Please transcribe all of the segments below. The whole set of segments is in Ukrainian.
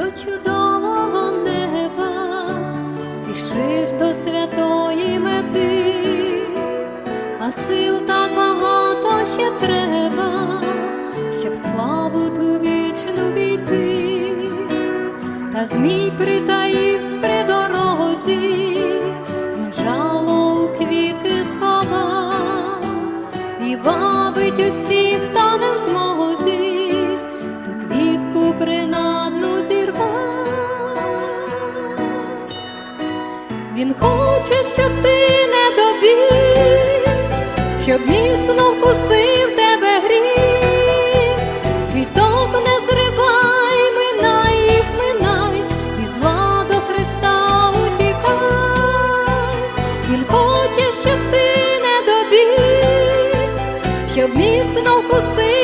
до чудового неба, спішиш до святої мети, а сил так багато ще треба, щоб славу ту вічну війти, та змій притаївсь при дорозі, він жало у квіти сховав і бабить усі. Він хоче, щоб ти не добіг, щоб міцно вкусив тебе гріх, квіток не зривай, минай їх, минай, і зла до Христа утікай. Він хоче, щоб ти не добіг, щоб міцно вкусив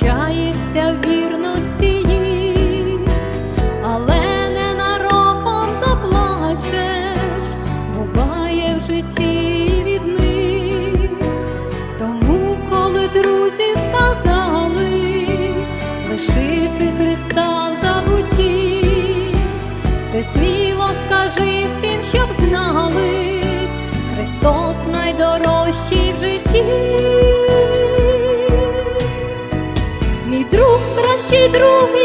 ручаєшся в вірності але але ненароком заплачеш, другий.